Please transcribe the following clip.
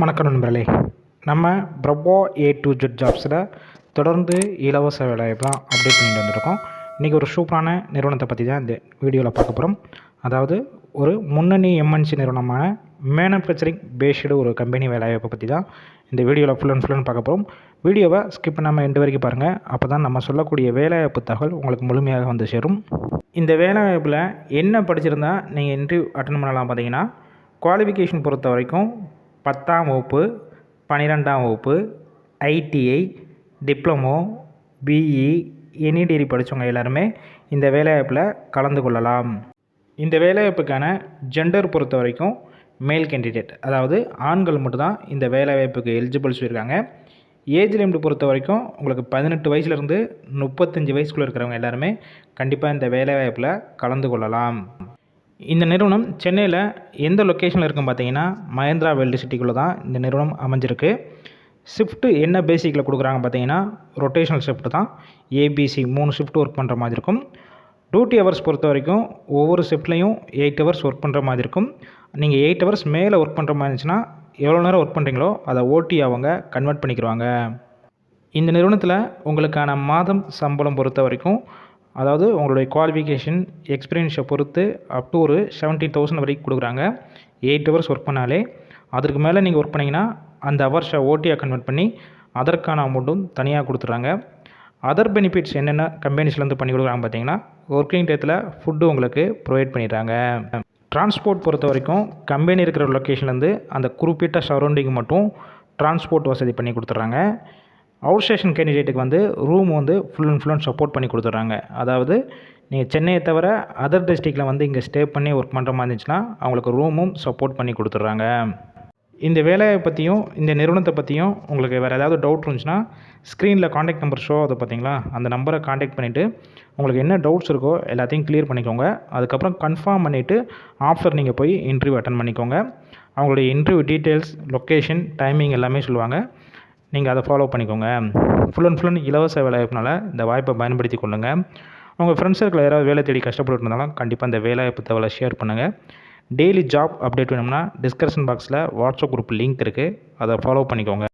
வணக்கம் நண்பர்களே. நம்ம பிரபோ ஏ டூ ஜெட் ஜாப்ஸில் தொடர்ந்து இலவச வேலைவாய்ப்புலாம் அப்டேட் பண்ணிட்டு வந்திருக்கோம். இன்றைக்கி ஒரு சூப்பரான நிறுவனத்தை பற்றி தான் இந்த வீடியோவில் பார்க்க போகிறோம் அதாவது ஒரு முன்னணி எம்என்சி நிறுவனமான மேனுஃபேக்சரிங் பேஸ்டு ஒரு கம்பெனி வேலைவாய்ப்பை பற்றி தான் இந்த வீடியோவில் ஃபுல் அண்ட் ஃபுல்லுன்னு பார்க்க போகிறோம் வீடியோவை ஸ்கிப் பண்ணாமல் எண்டு வரைக்கும் பாருங்கள் அப்போ தான் நம்ம சொல்லக்கூடிய வேலைவாய்ப்பு தகவல் உங்களுக்கு முழுமையாக வந்து சேரும். இந்த வேலைவாய்ப்பில் என்ன படிச்சிருந்தால் நீங்கள் இன்டர்வியூ அட்டன் பண்ணலாம் பார்த்தீங்கன்னா குவாலிஃபிகேஷன் பொறுத்த வரைக்கும் பத்தாம் வகுப்பு பன்னிரெண்டாம் வகுப்பு ITI diploma BE any degree படித்தவங்க எல்லாருமே இந்த வேலைவாய்ப்பில் கலந்து கொள்ளலாம். இந்த வேலைவாய்ப்புக்கான ஜெண்டர் பொறுத்த வரைக்கும் மேல் கேண்டிடேட் அதாவது ஆண்கள் மட்டும்தான் இந்த வேலைவாய்ப்புக்கு எலிஜிபிள் சொல்லியிருக்காங்க. ஏஜ் லிமிட் பொறுத்த வரைக்கும் உங்களுக்கு பதினெட்டு வயசுலேருந்து முப்பத்தஞ்சு வயசுக்குள்ளே இருக்கிறவங்க எல்லாருமே கண்டிப்பாக இந்த வேலைவாய்ப்பில் கலந்து கொள்ளலாம். இந்த நிறுவனம் சென்னையில் எந்த லொக்கேஷனில் இருக்குன்னு பார்த்தீங்கன்னா மகேந்திரா வெல்டு சிட்டிக்குள்ளே தான் இந்த நிறுவனம் அமைஞ்சிருக்கு. ஷிஃப்ட்டு என்ன பேசிக்கில் கொடுக்குறாங்க பார்த்தீங்கன்னா ரொட்டேஷனல் ஷிஃப்ட் தான். ஏபிசி மூணு ஷிஃப்ட் ஒர்க் பண்ணுற மாதிரி இருக்கும். டியூட்டி ஹவர்ஸ் பொறுத்த வரைக்கும் ஒவ்வொரு ஷிஃப்ட்லேயும் எயிட் ஹவர்ஸ் ஒர்க் பண்ணுற மாதிரி இருக்கும். நீங்கள் எயிட் ஹவர்ஸ் மேலே ஒர்க் பண்ணுற மாதிரி இருந்துச்சுன்னா எவ்வளோ நேரம் ஒர்க் பண்ணுறீங்களோ அதை ஓட்டி அவங்க கன்வெர்ட் பண்ணிக்கிடுவாங்க இந்த நிறுவனத்தில் உங்களுக்கான மாதம் சம்பளம் பொறுத்த வரைக்கும் அதாவது உங்களுடைய குவாலிஃபிகேஷன் எக்ஸ்பீரியன்ஸை பொறுத்து அப் டு ஒரு செவன்டீன் தௌசண்ட் வரைக்கும் கொடுக்குறாங்க. எயிட் ஹவர்ஸ் ஒர்க் பண்ணாலே அதுக்கு மேலே நீங்கள் ஒர்க் பண்ணிங்கன்னா அந்த ஹவர்ஸை ஓட்டியாக கன்வெர்ட் பண்ணி அதற்கான அமௌண்ட்டும் தனியாக கொடுத்துட்றாங்க. அதர் பெனிஃபிட்ஸ் என்னென்ன கம்பெனிஸ்லேருந்து பண்ணி கொடுக்குறாங்க பார்த்தீங்கன்னா ஒர்க்கிங் டேத்தில் ஃபுட்டு உங்களுக்கு ப்ரொவைட் பண்ணிடுறாங்க. டிரான்ஸ்போர்ட் பொறுத்த வரைக்கும் கம்பெனி இருக்கிற லொக்கேஷன்லேருந்து அந்த குறிப்பிட்ட சரௌண்டிங் மட்டும் டிரான்ஸ்போர்ட் வசதி பண்ணி கொடுத்துட்றாங்க. அவுட் ஸ்டேஷன் கேண்டிடேட்டுக்கு வந்து ரூம் வந்து full and full and support பண்ணி கொடுத்துட்றாங்க. அதாவது நீங்கள் சென்னையை தவிர அதர் டிஸ்ட்ரிக்டில் வந்து இங்கே ஸ்டே பண்ணி ஒர்க் பண்ணுற மாதிரி இருந்துச்சுன்னா அவங்களுக்கு ரூமும் சப்போர்ட் பண்ணி கொடுத்துட்றாங்க. இந்த வேலையை பற்றியும் இந்த நிறுவனத்தை பற்றியும் உங்களுக்கு வேறு ஏதாவது டவுட் இருந்துச்சுன்னா ஸ்க்ரீனில் காண்டாக்ட் நம்பர் ஷோ அதை பார்த்தீங்களா அந்த நம்பரை காண்டாக்ட் பண்ணிவிட்டு உங்களுக்கு என்ன டவுட்ஸ் இருக்கோ எல்லாத்தையும் கிளியர் பண்ணிக்கோங்க. அதுக்கப்புறம் கன்ஃபார்ம் பண்ணிவிட்டு ஆஃப்டர் நீங்கள் போய் இன்டர்வியூ அட்டன் பண்ணிக்கோங்க. அவங்களுடைய இன்டர்வியூ டீட்டெயில்ஸ் லொக்கேஷன் டைமிங் எல்லாமே சொல்லுவாங்க. நீங்கள் அதை ஃபாலோ பண்ணிக்கோங்க. ஃபுல் அண்ட் ஃபுல் அண்ட் இலவச வேலைவாய்ப்புனால இந்த வாய்ப்பை பயன்படுத்தி கொள்ளுங்கள் உங்கள் ஃப்ரெண்ட்ஸ் சர்க்கிள் யாராவது வேலை தேடி கஷ்டப்பட்டு இருந்தாலும் கண்டிப்பாக இந்த வேலைவாய்ப்பு தகவலை ஷேர் பண்ணுங்கள் டெய்லி ஜாப் அப்டேட் வேணும்னா டிஸ்கிரிப்ஷன் பாக்ஸில் வாட்ஸ்அப் குரூப் லிங்க் இருக்குது அதை ஃபாலோ பண்ணிக்கோங்க.